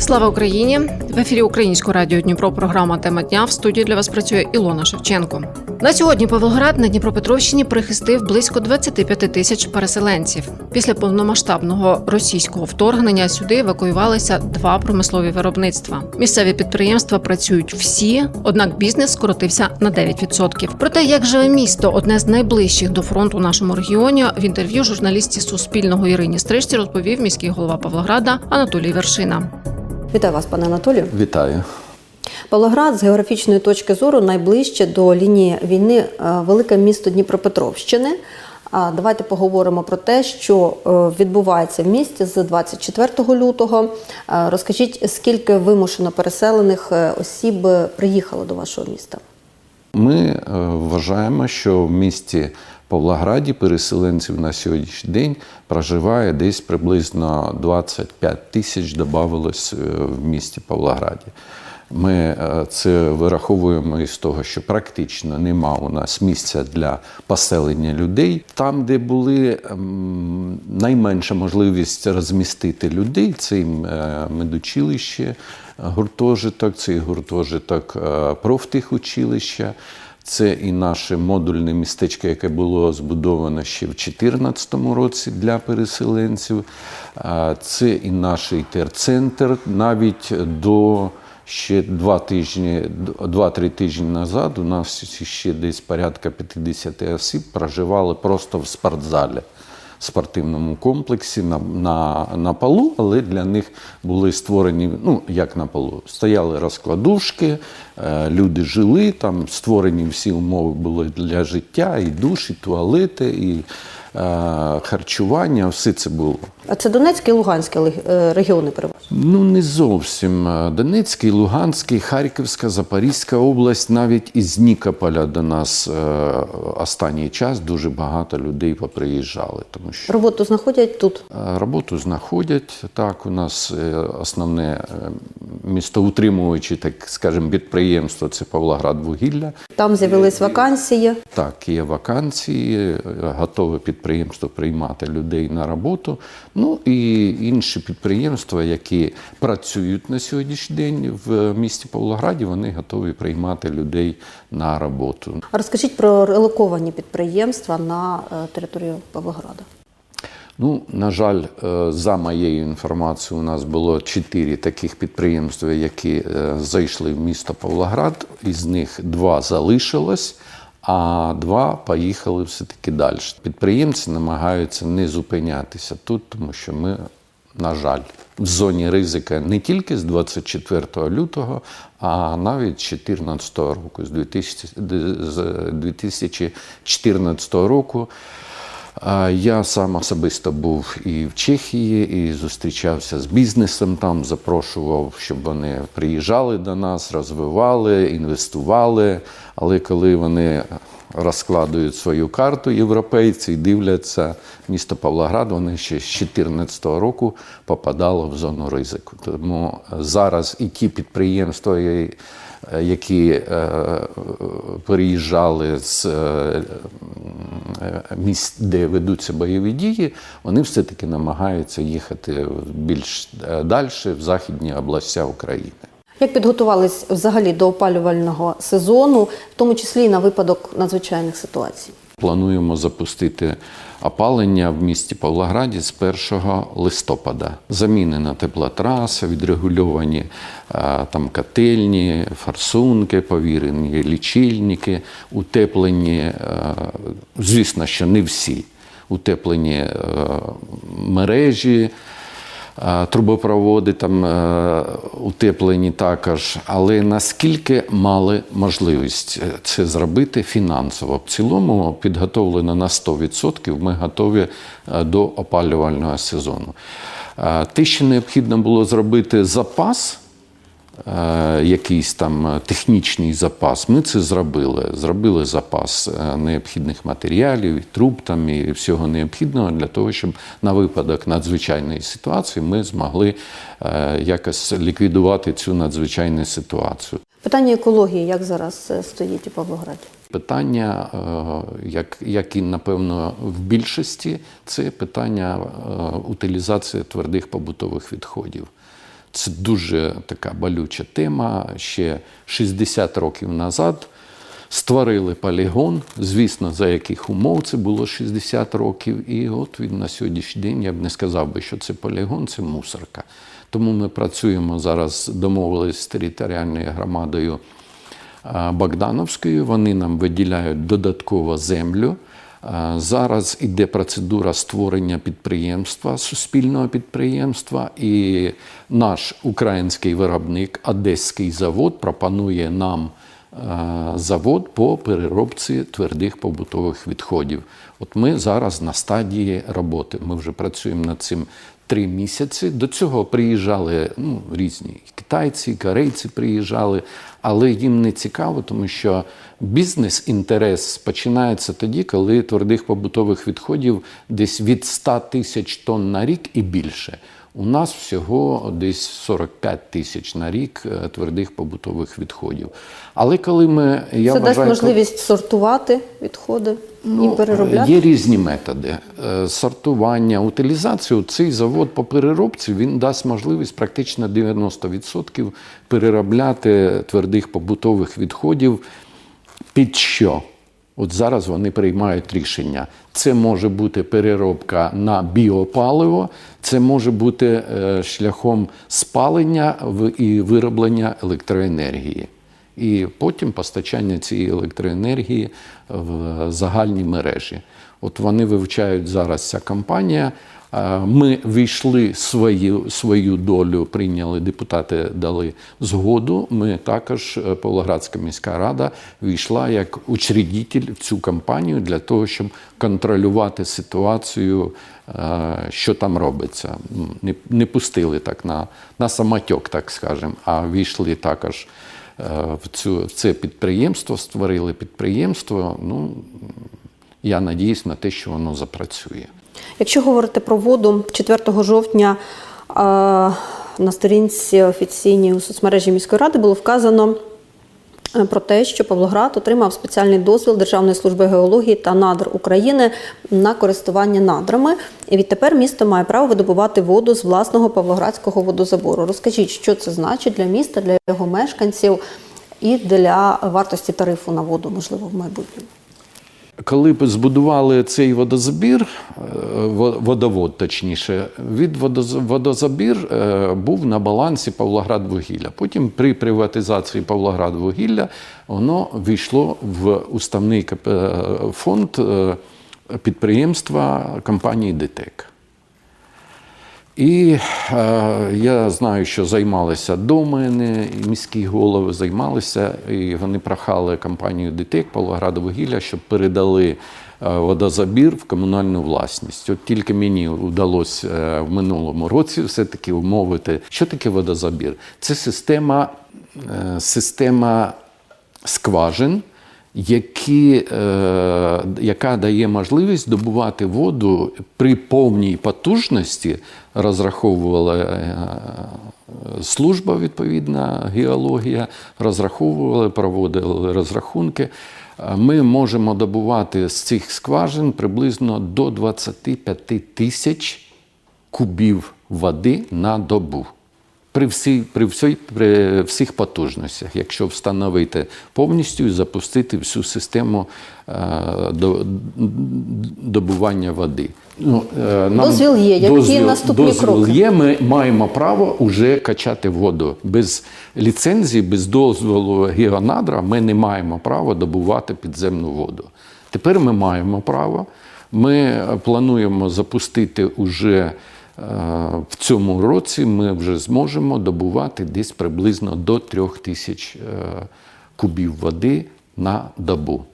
Слава Україні! В ефірі Українського радіо Дніпро. Програма Тема дня в студії для вас працює Ілона Шевченко. На сьогодні Павлоград на Дніпропетровщині прихистив близько 25 тисяч переселенців. Після повномасштабного російського вторгнення сюди евакуювалися два промислові виробництва. Місцеві підприємства працюють всі, однак бізнес скоротився на 9%. Про те, як живе місто, одне з найближчих до фронту в нашому регіоні, в інтерв'ю журналістці Суспільного Ірині Стрижці розповів міський голова Павлограда Анатолій Вершина. Вітаю вас, пане Анатолію. Вітаю. Павлоград з географічної точки зору найближче до лінії війни е, велике місто Дніпропетровщини. А Давайте поговоримо про те, що е, відбувається в місті з 24 лютого. Е, Розкажіть, скільки вимушено переселених осіб приїхало до вашого міста? Ми вважаємо, що в місті Павлограді переселенців на сьогоднішній день проживає десь приблизно 25 тисяч додавалось е, в місті Павлограді. Ми е, це вираховуємо із того, що практично нема у нас місця для поселення людей. Там, де були ем, найменша можливість розмістити людей, це е, медучилище, гуртожиток, це і гуртожиток профтехучилища. Це і наше модульне містечко, яке було збудовано ще в 2014 році для переселенців. Це і наш ІТР-центр навіть до ще два тижні, два-три тижні назад у нас ще десь порядка 50 осіб проживали просто в спортзалі. Спортивному комплексі на, на, на полу, але для них були створені, ну як на полу, стояли розкладушки, е, люди жили, там створені всі умови були для життя, і душ, і туалети, і харчування, все це було. А це Донецький і Луганський е, регіони переважно. Ну, не зовсім. Донецький, Луганський, Харківська, Запорізька область, навіть із Нікополя до нас е, останній час дуже багато людей поприїжджали, тому що Роботу знаходять тут. Е, Роботу знаходять. Так, у нас е, основне е, містоутримуюче, так скажемо, підприємство це Павлоград вугілля. Там з'явились вакансії. Так, є вакансії, е, готове підприємство приймати людей на роботу. Ну і інші підприємства, які працюють на сьогоднішній день в місті Павлограді, вони готові приймати людей на роботу. Розкажіть про релоковані підприємства на е, територію Павлограда. Ну, на жаль, е, за моєю інформацією, у нас було чотири таких підприємства, які е, зайшли в місто Павлоград. Із них два залишилось, а два поїхали все-таки далі. Підприємці намагаються не зупинятися тут, тому що ми, на жаль, в зоні ризика не тільки з 24 лютого, а навіть з 2014 року, з 2014 року. Я сам особисто був і в Чехії, і зустрічався з бізнесом там, запрошував, щоб вони приїжджали до нас, розвивали, інвестували. Але коли вони розкладують свою карту, європейці і дивляться місто Павлоград, вони ще з 2014 року попадало в зону ризику. Тому зараз і ті підприємства, і- які е, переїжджали з е, е, місць, де ведуться бойові дії, вони все-таки намагаються їхати більш далі, в західні області України. Як підготувались взагалі до опалювального сезону, в тому числі і на випадок надзвичайних ситуацій? Плануємо запустити опалення в місті Павлограді з 1 листопада. Замінена теплотраса, відрегульовані е, там котельні, форсунки, повірені лічильники, утеплені, е, звісно, що не всі, утеплені е, мережі. Е, Трубопроводи там е, утеплені також, але наскільки мали можливість е, це зробити фінансово? В цілому підготовлено на 100%, Ми готові до опалювального сезону. Те, що необхідно було зробити запас якийсь там е, технічний запас. Ми це зробили. Зробили запас е, необхідних матеріалів, труб там і всього необхідного для того, щоб на випадок надзвичайної ситуації ми змогли е, якось ліквідувати цю надзвичайну ситуацію. Питання екології як зараз е, стоїть у Павлограді? Питання, е, як, як і напевно в більшості, це питання е, утилізації твердих побутових відходів. Це дуже така болюча тема. Ще 60 років назад створили полігон. Звісно, за яких умов це було 60 років. І от він на сьогоднішній день я б не сказав би, що це полігон, це мусорка. Тому ми працюємо зараз, домовились з територіальною громадою Богдановською. Вони нам виділяють додатково землю. Зараз іде процедура створення підприємства, суспільного підприємства, і наш український виробник Одеський завод пропонує нам завод по переробці твердих побутових відходів. От ми зараз на стадії роботи. Ми вже працюємо над цим три місяці. До цього приїжджали ну, різні китайці, корейці приїжджали, але їм не цікаво, тому що бізнес-інтерес починається тоді, коли твердих побутових відходів десь від 100 тисяч тонн на рік і більше. У нас всього десь 45 тисяч на рік е, твердих побутових відходів. Але коли ми я Це дасть вважаю, можливість сортувати відходи і переробляти. Ну, Є різні методи Е, сортування, утилізацію. Цей завод по переробці він дасть можливість практично 90% переробляти твердих побутових відходів під що? От зараз вони приймають рішення. Це може бути переробка на біопаливо, це може бути е, шляхом спалення і вироблення електроенергії. І потім постачання цієї електроенергії в загальні мережі. От вони вивчають зараз ця компанія. Е, Ми війшли свою, свою долю, прийняли депутати, дали згоду. Ми також, е, Павлоградська міська рада, війшла як учредитель в цю компанію для того, щоб контролювати ситуацію, е, що там робиться. Не, не пустили так на, на самотьок, так скажемо, а війшли також в, цю, це підприємство, створили підприємство. Ну, я надіюсь на те, що воно запрацює. Якщо говорити про воду, 4 жовтня е, на сторінці офіційній у соцмережі міської ради було вказано е, про те, що Павлоград отримав спеціальний дозвіл Державної служби геології та надр України на користування надрами. І відтепер місто має право видобувати воду з власного павлоградського водозабору. Розкажіть, що це значить для міста, для його мешканців і для вартості тарифу на воду, можливо, в майбутньому. Коли б збудували цей водозабір, е, водовод точніше, від водоз- водозабір е, був на балансі Павлоградвугілля. Потім при приватизації Павлоградвугілля воно війшло в уставний е, фонд підприємства компанії ДТЕК. І е, я знаю, що займалися до мене, і міські голови займалися, і вони прохали компанію ДТЕК Павлоградовугілля, щоб передали е, водозабір в комунальну власність. От тільки мені вдалося е, в минулому році все-таки умовити, що таке водозабір. Це система, е, система скважин, які, е, яка дає можливість добувати воду при повній потужності, розраховувала е, служба відповідна геологія, розраховували, проводили розрахунки. Ми можемо добувати з цих скважин приблизно до 25 тисяч кубів води на добу. При, всій, при, всій, при всіх потужностях, якщо встановити повністю і запустити всю систему е, до, добування води. Ну, е, нам Дозвіл є. Які наступні дозвіл кроки? є. Ми маємо право вже качати воду. Без ліцензії, без дозволу геонадра ми не маємо права добувати підземну воду. Тепер ми маємо право. Ми плануємо запустити уже в цьому році. Ми вже зможемо добувати десь приблизно до трьох тисяч е, кубів води на добу.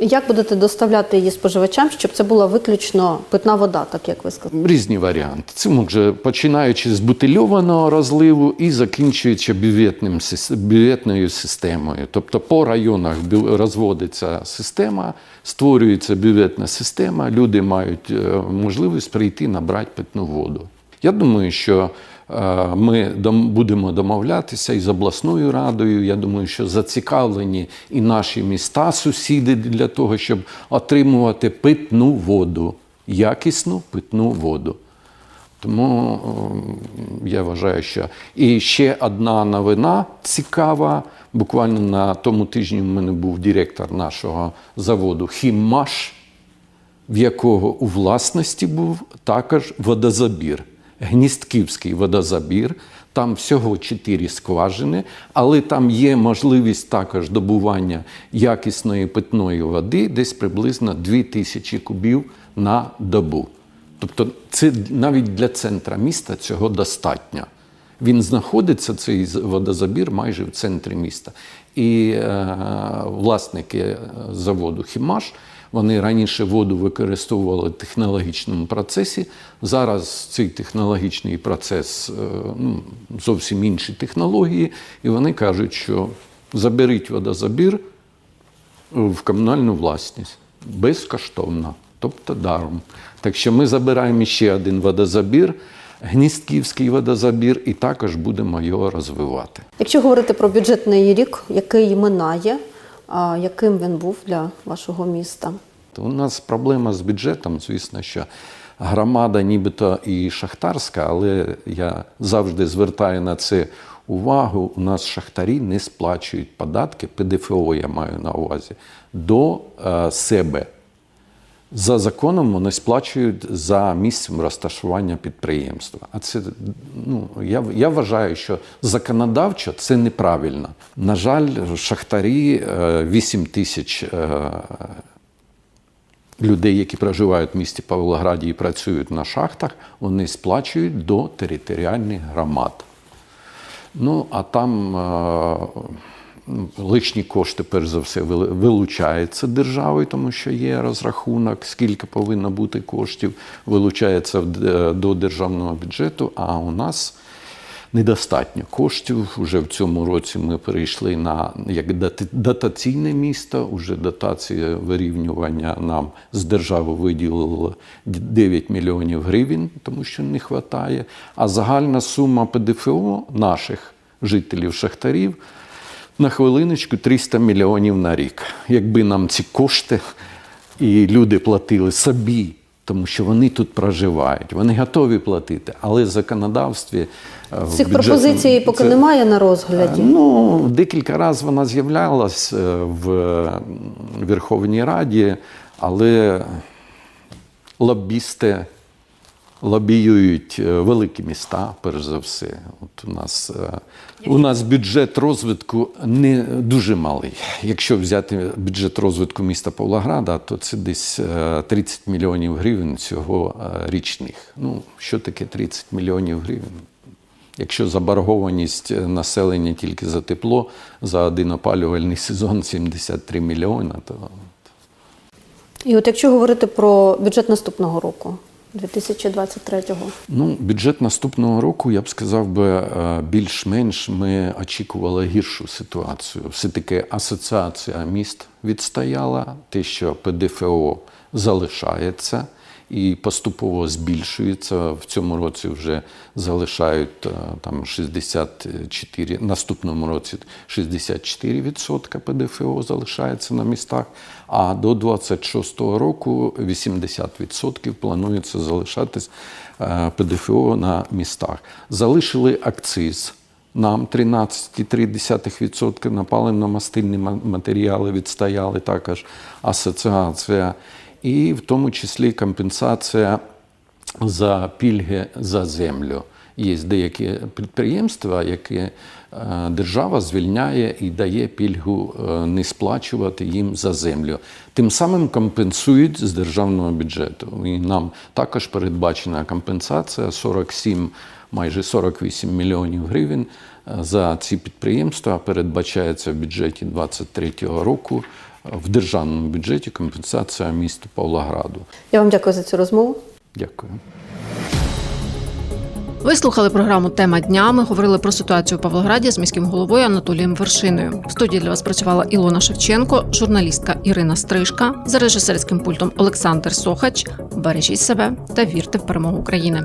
Як будете доставляти її споживачам, щоб це була виключно питна вода, так як ви сказали? Різні варіанти. Це може починаючи з бутильованого розливу і закінчуючи бюветним, бюветною системою. Тобто по районах розводиться система, створюється бюветна система, люди мають е, можливість прийти набрати питну воду. Я думаю, що Е, Ми будемо домовлятися із обласною радою. Я думаю, що зацікавлені і наші міста, сусіди для того, щоб отримувати питну воду, якісну питну воду. Тому е, я вважаю, що і ще одна новина цікава. Буквально на тому тижні в мене був директор нашого заводу Хіммаш, в якого у власності був також водозабір, Гністківський водозабір. Там всього чотири скважини, але там є можливість також добування якісної питної води, десь приблизно 2000 кубів на добу. Тобто це навіть для центра міста цього достатньо. Він знаходиться, цей водозабір, майже в центрі міста. І е, власники заводу Хімаш вони раніше воду використовували в технологічному процесі. Зараз цей технологічний процес е, ну, зовсім інші технології, і вони кажуть, що заберіть водозабір в комунальну власність безкоштовно, тобто даром. Так що ми забираємо ще один водозабір, Гністківський водозабір, і також будемо його розвивати. Якщо говорити про бюджетний рік, який минає, яким він був для вашого міста? У нас проблема з бюджетом, звісно, що громада нібито і шахтарська, але я завжди звертаю на це увагу. У нас шахтарі не сплачують податки, ПДФО я маю на увазі, до е, себе. За законом вони сплачують за місцем розташування підприємства. А це ну я, я вважаю, що законодавчо це неправильно. На жаль, шахтарі е, 8 тисяч е, людей, які проживають в місті Павлограді і працюють на шахтах, вони сплачують до територіальних громад. Ну, а там е, лишні кошти, перш за все, вилучаються державою, тому що є розрахунок, скільки повинно бути коштів, вилучається до державного бюджету, а у нас недостатньо коштів. Уже в цьому році ми перейшли на як дотаційне місто. Уже дотація вирівнювання нам з держави виділило 9 мільйонів гривень, тому що не вистачає. А загальна сума ПДФО наших жителів шахтарів на хвилиночку 300 мільйонів на рік. Якби нам ці кошти і люди платили собі, тому що вони тут проживають, вони готові платити, але в законодавстві е, Цих пропозицій поки це- немає на розгляді. Ну, декілька разів вона з'являлась е, в Верховній Раді, але лобісти лобіюють е, великі міста, перш за все. От у нас, е, у нас бюджет розвитку не дуже малий. Якщо взяти бюджет розвитку міста Павлограда, то це десь е, 30 мільйонів гривень цього е, річних. Ну, що таке 30 мільйонів гривень? Якщо заборгованість е, населення тільки за тепло за один опалювальний сезон 73 мільйони, то І от якщо говорити про бюджет наступного року, 2023-го, ну, бюджет наступного року, я б сказав би, е, більш-менш ми очікували гіршу ситуацію. Все-таки асоціація міст відстояла, те, що ПДФО залишається. І поступово збільшується. В цьому році вже залишають е, там 64, наступному році 64% ПДФО залишається на містах, а до 26-го року 80% планується залишатись е, ПДФО на містах. Залишили акциз. Нам 13,3% на паливно-мастильні ма- матеріали відстояли також асоціація, і в тому числі компенсація за пільги за землю. Є деякі підприємства, які е, держава звільняє і дає пільгу е, не сплачувати їм за землю. Тим самим компенсують з державного бюджету. І нам також передбачена компенсація 47, майже 48 мільйонів гривень е, за ці підприємства. Передбачається в бюджеті 2023 року. В державному бюджеті компенсація місту Павлограду. я вам дякую за цю розмову. Дякую. Ви слухали програму Тема дня. Ми говорили про ситуацію у Павлограді з міським головою Анатолієм Вершиною. В студії для вас працювала Ілона Шевченко, журналістка Ірина Стрижка, за режисерським пультом Олександр Сохач. Бережіть себе та вірте в перемогу України.